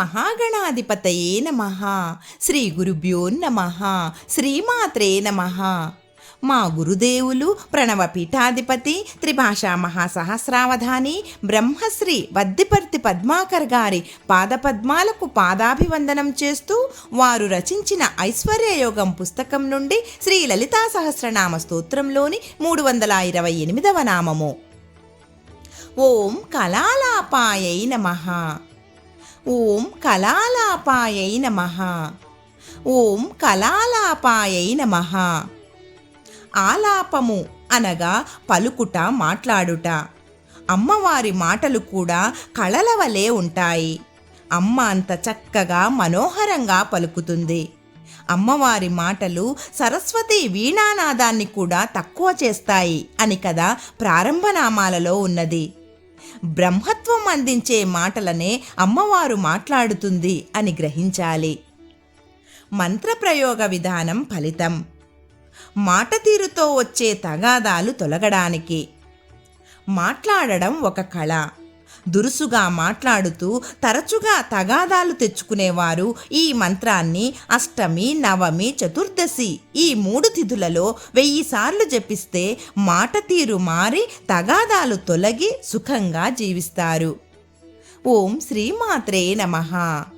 మహాగణాధిపతయే నమ. శ్రీ గురుభ్యో నమ. శ్రీమాత్రే నమ. మా గురుదేవులు ప్రణవ పీఠాధిపతి త్రిభాషా మహాసహస్రావధాని బ్రహ్మశ్రీ వద్దిపర్తి పద్మాకర్ గారి పాదపద్మాలకు పాదాభివందనం చేస్తూ వారు రచించిన ఐశ్వర్యయోగం పుస్తకం నుండి శ్రీ లలితా సహస్రనామ స్తోత్రంలోని మూడు వందల ఇరవై ఎనిమిదవ నామము. ఓం కళాలాపాయై నమ. ఓం కళాలాపాయై నమ. ఓం కళాలాపాయై నమ. ఆలాపము అనగా పలుకుట మాట్లాడుట. అమ్మవారి మాటలు కూడా కళల వలె ఉంటాయి. అమ్మ అంత చక్కగా మనోహరంగా పలుకుతుంది. అమ్మవారి మాటలు సరస్వతి వీణానాదాన్ని కూడా తక్కువ చేస్తాయి అని కదా ప్రారంభనామాలలో ఉన్నది. బ్రహ్మత్వం అందించే మాటలనే అమ్మవారు మాట్లాడుతుంది అని గ్రహించాలి. మంత్రప్రయోగ విధానం ఫలితం. మాట తీరుతో వచ్చే తగాదాలు తొలగడానికి. మాట్లాడడం ఒక కళ. దురుసుగా మాట్లాడుతూ తరచుగా తగాదాలు తెచ్చుకునేవారు. ఈ మంత్రాన్ని అష్టమి నవమి చతుర్దశి ఈ మూడు తిథులలో వెయ్యి సార్లు జపిస్తే మాట తీరు మారి తగాదాలు తొలగి సుఖంగా జీవిస్తారు. ఓం శ్రీమాత్రే నమః.